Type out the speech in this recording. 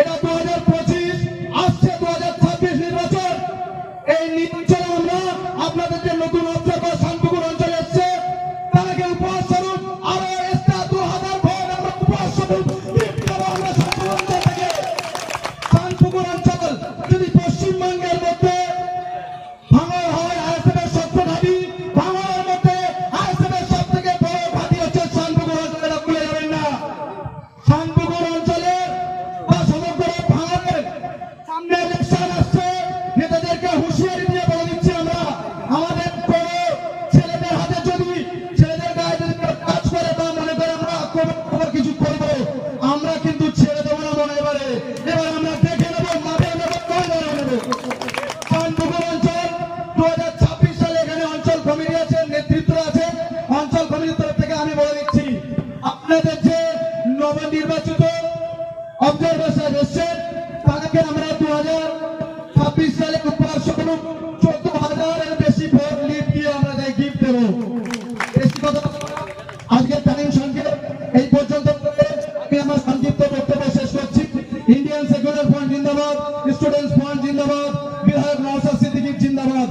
এটা পঁচিশ, আসছে ছাব্বিশ নির্বাচন। এই আপনাদের যে নতুন বা শান্তিপুর অঞ্চলে এসছে তাকে উপহার আমাদের যে নবনির্বাচিত অবজারভার এসছেন তাকে আমরা দু হাজার ছাব্বিশ সালে উপরাষ্ট্রপ্রমুখ ইন্ডিয়ান সেকুলার ফ্রন্ট জিন্দাবাদ স্টুডেন্টস ফ্রন্ট জিন্দাবাদ বিহার নওসাদ সিদ্দিকী জিন্দাবাদ।